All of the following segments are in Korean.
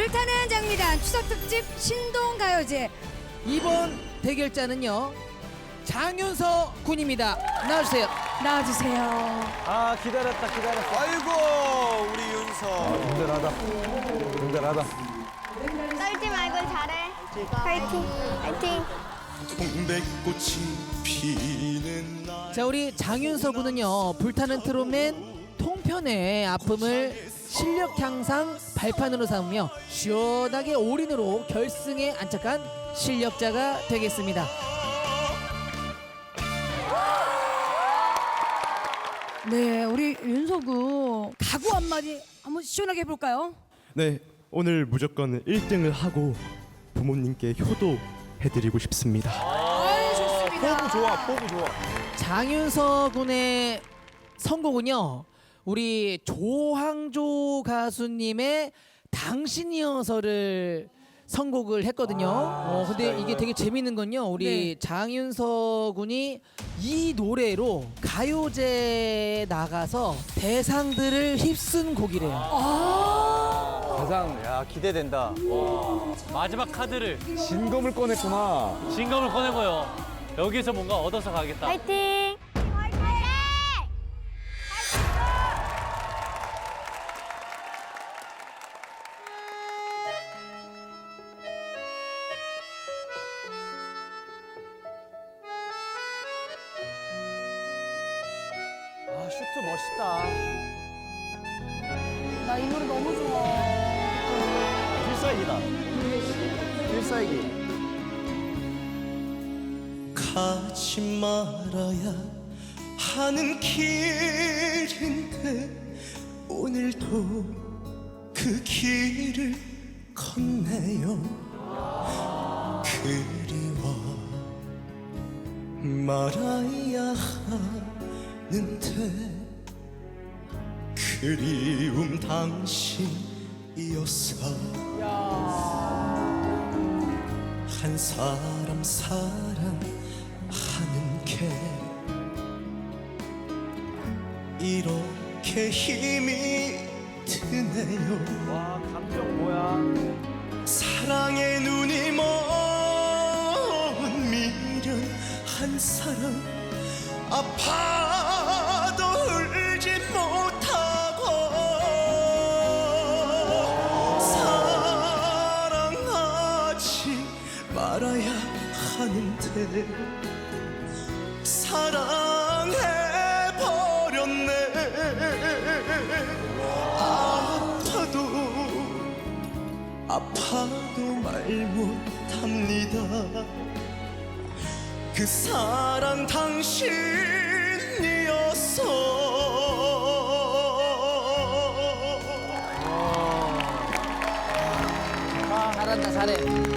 불타는 장미단 추석 특집 신동 가요제 이번 대결자는요 장윤서 군입니다. 나와주세요. 나와주세요. 아 기다렸다 기다렸어. 아이고 우리 윤서 든든하다. 든든하다. 떨지 말고 잘해. 파이팅. 파이팅. 동백꽃이 피는 날 자 우리 장윤서 군은요 불타는 트롯맨 통편의 아픔을 실력 향상 발판으로 삼으며 시원하게 올인으로 결승에 안착한 실력자가 되겠습니다. 네, 우리 윤서구 각오 한마디 한번 시원하게 해볼까요? 네, 오늘 무조건 1등을 하고 부모님께 효도해드리고 싶습니다. 아, 좋습니다. 포부 좋아 포부 좋아. 장윤서 군의 선곡은요 우리 조항조 가수님의 당신이어서를 선곡을 했거든요. 어, 근데 이게 되게 재밌는 건요. 우리 네. 장윤서 군이 이 노래로 가요제에 나가서 대상들을 휩쓴 곡이래요. 아, 가장 야 기대된다. 마지막 카드를 진검을 꺼냈구나. 진검을 꺼내고요. 여기서 뭔가 얻어서 가겠다. 파이팅. 멋있다. 나 이 노래 너무 좋아. 필살기다. 필살기. 가지 말아야 하는 길인데 오늘도 그 길을 걷네요 그리워 말아야 하는데 그리움 당신이었어. 한 사람 사랑하는 게 이렇게 힘이 드네요. 와 감정 뭐야? 사랑의 눈이 먼 미련 한 사람 아파 하는데 사랑해 버렸네. 아파도 아파도 말 못합니다. 그 사랑 당신이었어 잘한다 잘해.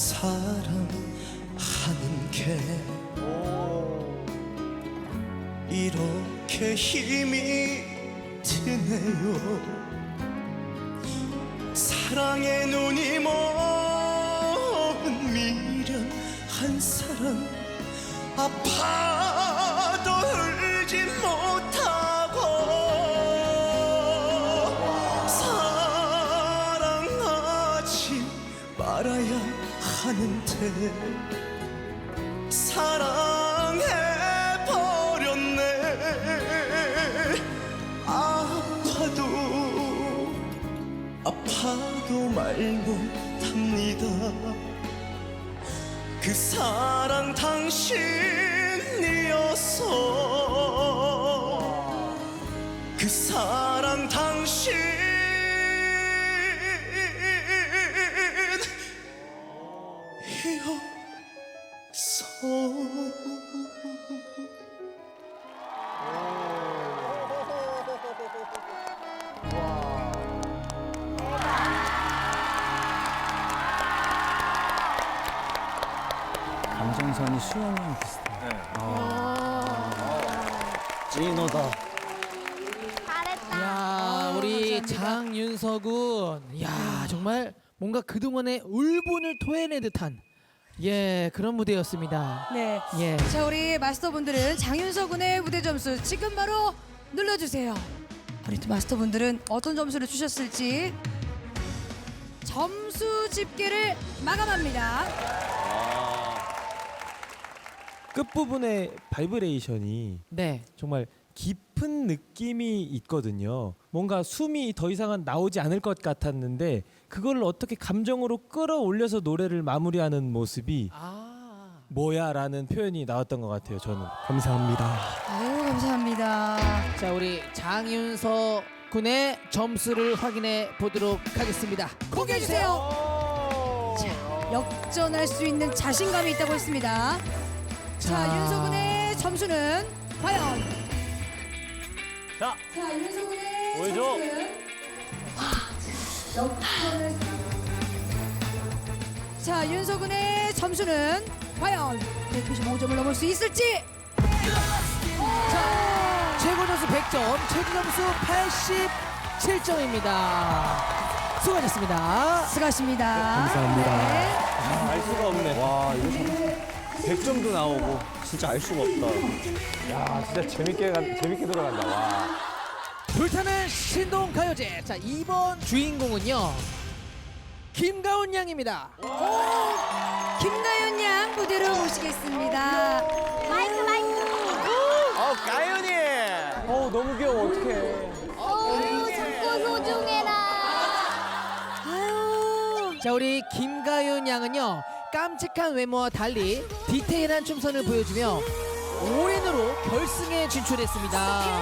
사랑하는 게 이렇게 힘이 드네요. 사랑의 눈이 먼 미련 한 사람 아파도 울지 못하고 사랑하지 말아야 하는데 사랑해 버렸네. 아파도 아파도 말 못합니다. 그 사랑 당신이었어 그 사랑 감정선이 수영이랑 비슷해. 찐호다. 잘했다. 야 우리 장윤서 군, 야 정말 뭔가 그동안의 울분을 토해내 듯한 예, 그런 무대였습니다. 네. 예. 자 우리 마스터분들은 장윤서 군의 무대 점수 지금 바로 눌러주세요. 우리 또 마스터분들은 어떤 점수를 주셨을지 점수 집계를 마감합니다. 끝부분의 바이브레이션이 네. 정말 깊은 느낌이 있거든요. 뭔가 숨이 더 이상은 나오지 않을 것 같았는데 그걸 어떻게 감정으로 끌어올려서 노래를 마무리하는 모습이 아. 뭐야라는 표현이 나왔던 것 같아요. 저는. 감사합니다. 아유 감사합니다. 자, 우리 장윤서 군의 점수를 확인해 보도록 하겠습니다. 공개해 주세요. 자 역전할 수 있는 자신감이 있다고 했습니다. 자, 자. 윤서군의 점수는 과연? 자, 자 윤서군의 보여줘. 점수는 자 윤서군의 점수는 과연 195점을 넘을 수 있을지 자, 최고 점수 100점, 최저 점수 87점입니다. 수고하셨습니다. 수고하십니다. 감사합니다. 네. 알 수가 없네. 와 이거 참 100점도 나오고 진짜 알 수가 없다. 야 진짜 재밌게 간, 재밌게 돌아간다. 와. 불타는 신동 가요제. 자, 이번 주인공은요. 김가온 양입니다. 김가연 양 무대로 모시겠습니다. 마이크 마이크. 어 가연이. 어 너무 귀여워 어떡해. 오 작고 소중해라. 아유. 자, 우리 김가연 양은요. 깜찍한 외모와 달리 디테일한 춤선을 보여주며 올인으로 결승에 진출했습니다.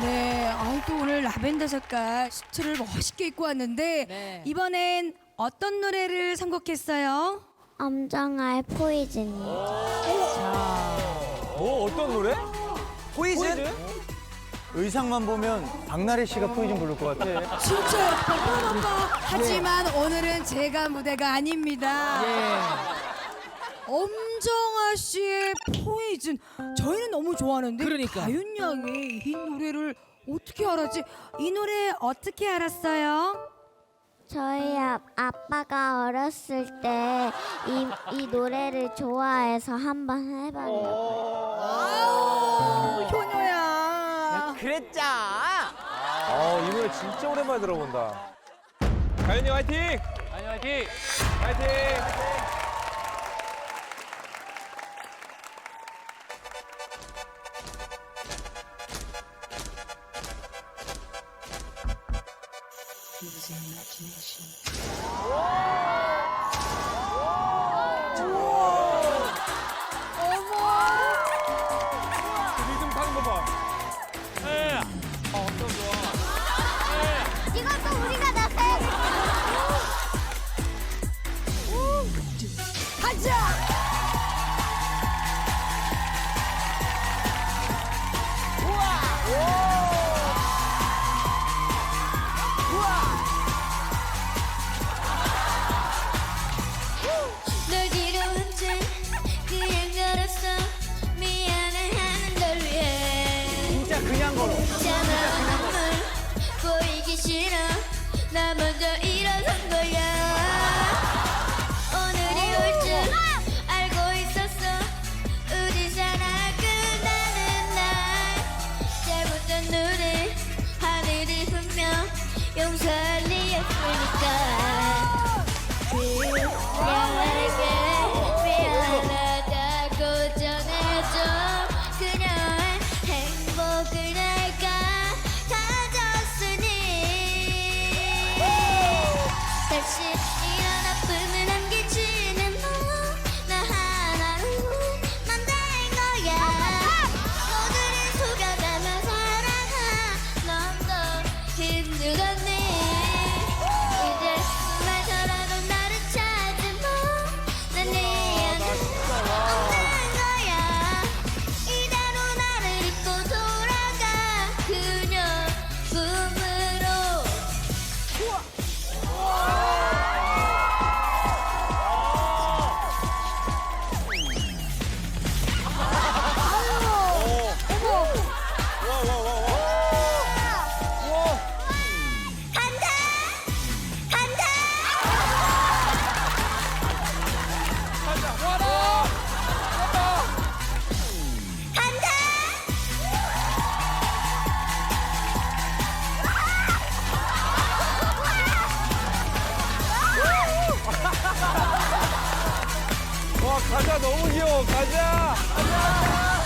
네, 아우 또 오늘 라벤더 색깔 수트를 멋있게 입고 왔는데 네. 이번엔 어떤 노래를 선곡했어요? 엄정아의 포이즌. 어 어떤 노래? 포이즌? 의상만 보면 박나래 씨가 포이즌 부를 것 같아. 진짜요? 빠빠빠빠. 하지만 오늘은 제가 무대가 아닙니다. 예. 엄정아 씨의 포이즌 저희는 너무 좋아하는데 그러니까. 가윤 양이 이 노래를 어떻게 알았지? 이 노래 어떻게 알았어요? 저희 아, 아빠가 어렸을 때 이 이 노래를 좋아해서 한번 해봤어요. 아우 효녀야. 아이 노래 진짜 오랜만에 들어본다. 가연이 화이팅! 아니 화이팅! 화이팅! 리듬 you 너무 귀여워. 가자. 가자.